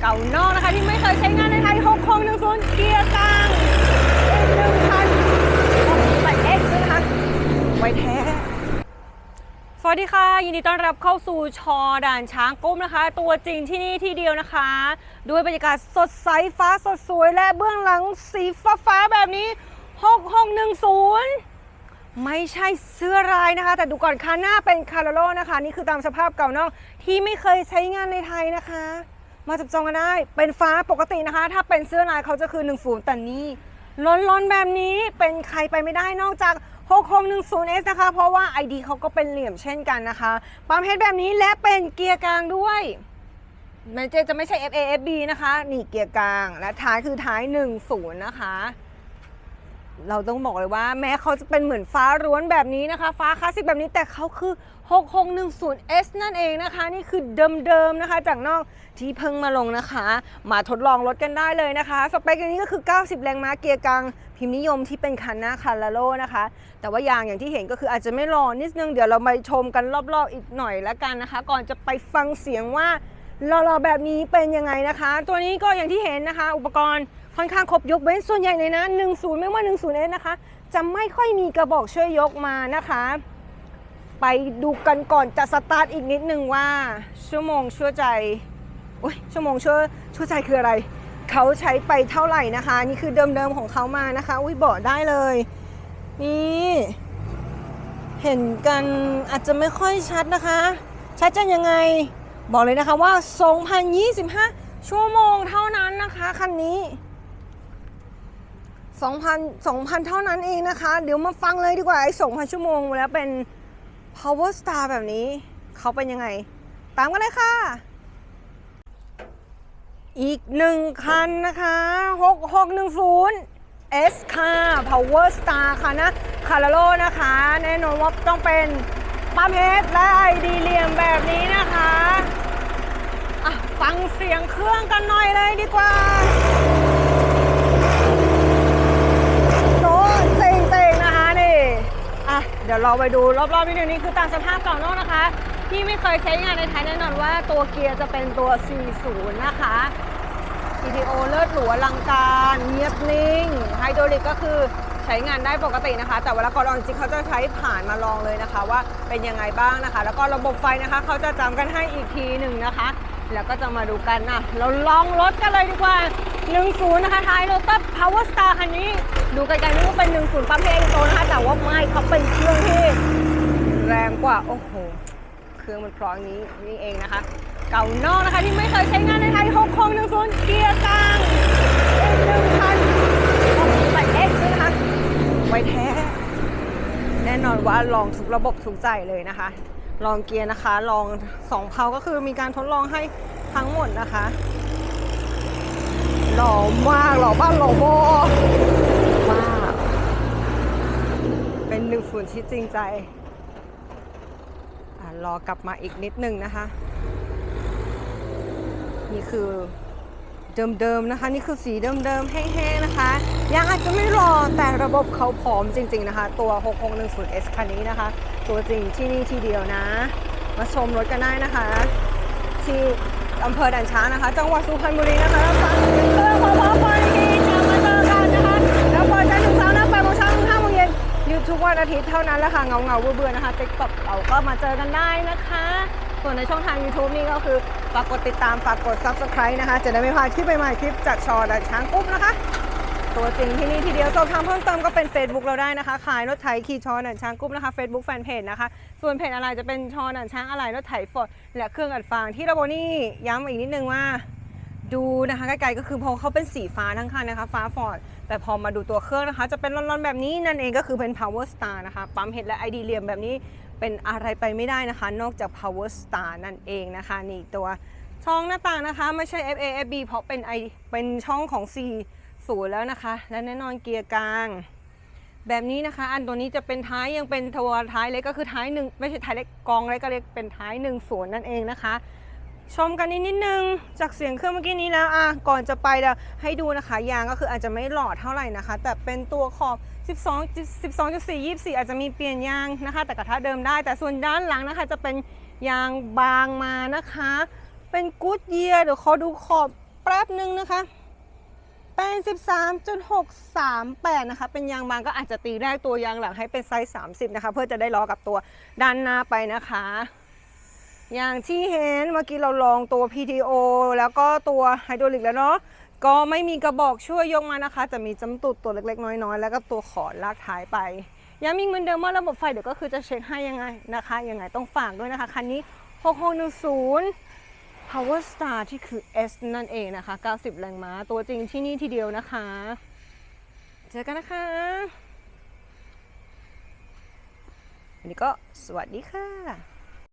เก่านอกนะคะ ที่ไม่เคยใช้งานในไทย6 6 1 0เกียร์กลางหนึ่งพันใส่เอ็กซ์นะคะไวแท้สวัสดีค่ะ ยินดีต้อนรับเข้าสู่ชอด่านช้างกุ้มนะคะ ตัวจริงที่นี่ที่เดียวนะคะ ด้วยบรรยากาศสดใสฟ้าสดสวยและเบื้องหลังสีฟ้าฟ้าๆแบบนี้6610ไม่ใช่เสื้อลายนะคะ แต่ดูก่อนคันหน้าเป็นคาร์โลนะคะ นี่คือตามสภาพเก่านอกที่ไม่เคยใช้งานในไทยนะคะ มาจับจองกันได้ เป็นฟ้าปกตินะคะ ถ้าเป็นเสื้อลายเขาจะคือ1 0แต่นี้ร้อนๆแบบนี้เป็นใครไปไม่ได้นอกจาก 6610S นะคะ เพราะว่า ID เขาก็เป็นเหลี่ยมเช่นกันนะคะปั๊มเพชรแบบนี้และเป็นเกียร์กลางด้วยมันจะจะไม่ใช่ FAFB นะคะ นี่เกียร์กลาง และท้ายคือท้าย 10 นะคะ เราต้องบอกเลยว่า แม้เขาจะเป็นเหมือนฟ้าร้วนแบบนี้นะคะ ฟ้าคลาสสิกแบบนี้แต่เขาคือ 6610S นั่นเองนะคะ นี่คือเดิมๆนะคะ จากนอกที่เพิ่งมาลงนะคะ มาทดลองรถกันได้เลยนะคะ สเปคอันนี้ก็คือ 90 แรงม้าเกียร์กลางพิมพ์นิยมที่เป็นคันหน้าคาราโลนะคะ แต่ว่ายางอย่างที่เห็นก็คืออาจจะไม่รอนิดนึง เดี๋ยวเรามาชมกันรอบๆอีกหน่อยละกันนะคะ ก่อนจะไปฟังเสียงว่า รอๆแบบนี้เป็นยังไงนะคะ ตัวนี้ก็อย่างที่เห็นนะคะ อุปกรณ์ค่อนข้างครบยกเว้นส่วนใหญ่เลยนะ 10 ไม่ว่า 10เอนะคะ จะไม่ค่อยมีกระบอกช่วยยกมานะคะ ไปดูกันก่อนจะสตาร์ทอีกนิดนึงว่า ชั่วโมงชั่วใจอุ้ยชั่วโมงชั่วชั่วใจคืออะไร เขาใช้ไปเท่าไหร่นะคะ นี่คือเดิมๆของเขามานะคะอุ้ยบอกได้เลย นี่เห็นกันอาจจะไม่ค่อยชัดนะคะ ชัดจะยังไง บอกเลยนะคะว่า 2025 ชั่วโมงเท่านั้นนะคะคันนี้ 2,000 2,000 เท่านั้นเองนะคะ เดี๋ยวมาฟังเลยดีกว่าไอ้2,000 ชั่วโมงแล้วเป็น Power Star แบบนี้ เขาเป็นยังไง ตามกันเลยค่ะ อีกหนึ่งคันนะคะ6610 S ค่ะ Power Star ค่ะนะ คาราโลนะคะ แน่นอนว่าต้องเป็นปั๊มเฮดและไอดีเหลี่ยมแบบนี้นะคะ อะฟังเสียงเครื่องกันหน่อยเลยดีกว่าโซ่เซ็งๆนะคะนี่อะเดี๋ยวเราไปดูรอบๆนิดนึงนี่คือตามสภาพเก่านอกนะคะที่ไม่เคยใช้งานในไทยแน่นอนว่าตัวเกียร์จะเป็นตัว 40 นะคะ PTO เลิศหรูอลังการเงียบนิ่ง ไฮดรอลิกก็คือใช้งานได้ปกตินะคะ แต่เวลาก่อลองจริงเขาจะใช้ผ่านมาลองเลยนะคะ ว่าเป็นยังไงบ้างนะคะ แล้วก็ระบบไฟนะคะ เขาจะจำกันให้อีกทีหนึ่งนะคะ แล้วก็จะมาดูกันนะเราลองรถกันเลยดีกว่า 10 นะคะท้ายโรถตัส Power Star คันนี้ ดูไกลๆนึกว่าเป็น 10 ปั๊มเพลงโตนะคะ แต่ว่าไม่เขาเป็นเครื่องที่แรงกว่า โอ้โห เครื่องมันพราะอย่างนี้นี่เองนะคะ เก่านอกนะคะที่ไม่เคยใช้งานในไทย6 6 1 0 เกียร์กลางหนึ่งพันใส่เอ็กซ์นะคะไว้แท้ แน่นอนว่าลองทุกระบบทุกใจเลยนะคะ ลองเกียร์นะคะ ลองสองเพาก็คือมีการทดลองให้ทั้งหมดนะคะ หล่อมากหล่อบ้านหล่อโบอมากเป็นหนึ่งฝุ่นที่จริงใจอะรอกลับมาอีกนิดนึงนะคะ นี่คือ เดิมๆนะคะ นี่คือสีเดิมๆแห้งๆนะคะยังอาจจะไม่รอแต่ระบบเขาพร้อมจริง ๆนะคะ ตัว 6610S คันนี้นะคะ ตัวจริงที่นี่ทีเดียวนะ มาชมรถกันได้นะคะ ที่อำเภอด่านช้างนะคะ จังหวัดสุพรรณบุรีนะคะแล้วฟังเครื่องพอพอพอที่จะมาเจอกันนะคะแล้วพอจันทร์ถึงเสานะแปดโมงเช้าถึงห้าโมงเย็นหยุดทุกวันอาทิตย์เท่านั้นแหละค่ะเงาเงาๆเบื่อๆนะคะติ๊กต็อกเราก็มาเจอกันได้นะคะ ส่วนในช่องทาง YouTube นี่ก็คือฝากกดติดตามฝากกด Subscribe นะคะ จะได้ไม่พลาดคลิปใหม่ๆคลิปจากชอด่านช้างกุ๊บนะคะ ตัวจริงที่นี่ทีเดียวสอบถามเพิ่มเติมก็เป็น Facebook เราได้นะคะ ขายรถไถขี่ชอหนันช้างกรุ๊ปนะคะ Facebook Fanpage นะคะ ส่วนเพจอะไรจะเป็นชอหนันช้างอะไรรถไถฟอร์ดและเครื่องอัดฟางที่ระบบนี่ย้ำอีกนิดนึงว่าดูนะคะไกล้ๆก็คือพอเขาเป็นสีฟ้าทั้งคันนะคะ ฟ้าฟอร์ดแต่พอมาดูตัวเครื่องนะคะ จะเป็นร้อนๆแบบนี้นั่นเองก็คือเป็น Power Star นะคะ ปั๊มเฮดและ ID เหลี่ยมแบบนี้ เป็นอะไรไปไม่ได้นะคะ นอกจาก Power Star นั่นเองนะคะ นี่ตัวช่องหน้าต่างนะคะ ไม่ใช่ FAFB เพราะเป็น I เป็นช่องของ C ศูนย์แล้วนะคะ และแน่นอนเกียร์กลาง แบบนี้นะคะ อันตัวนี้จะเป็นท้ายยังเป็นตัวท้ายเล็กก็คือท้ายหนึ่งไม่ใช่ท้ายเล็กกองเล็กก็เรียกเป็นท้ายหนึ่งศูนย์นั่นเองนะคะ ชมกันนิดนิดนึงจากเสียงเครื่องเมื่อกี้นี้แล้วอะก่อนจะไปเดี๋ยวให้ดูนะคะ ยางก็คืออาจจะไม่หล่อเท่าไหร่นะคะ แต่เป็นตัวขอบ 12 12.4 24 อาจจะมีเปลี่ยนยางนะคะ แต่กระทะเดิมได้ แต่ส่วนด้านหลังนะคะ จะเป็นยางบางมานะคะ เป็นกู๊ดเยียร์เดี๋ยวขอดูขอบแป๊บนึงนะคะเป็น13.638 นะคะ เป็นยางบางก็อาจจะตีแรกตัวยางหลังให้เป็นไซส์ 30 นะคะ เพื่อจะได้ล้อกับตัวด้านหน้าไปนะคะ อย่างที่เห็นเมื่อกี้เราลองตัว PTO แล้วก็ตัวไฮดรอลิกแล้วเนาะก็ไม่มีกระบอกช่วยยกมานะคะ จะมีจำตุดตัวเล็กๆ น้อยๆ แล้วก็ตัวขอนลากท้ายไปย้ำอีกเหมือนเดิมว่าระบบไฟเดี๋ยวก็คือจะเช็คให้ยังไงนะคะยังไงต้องฝากด้วยนะคะ คันนี้ 6610 Power Star ที่คือ S นั่นเองนะคะ 90 แรงม้าตัวจริงที่นี่ทีเดียวนะคะ เจอกันนะคะวันนี้ก็สวัสดีค่ะ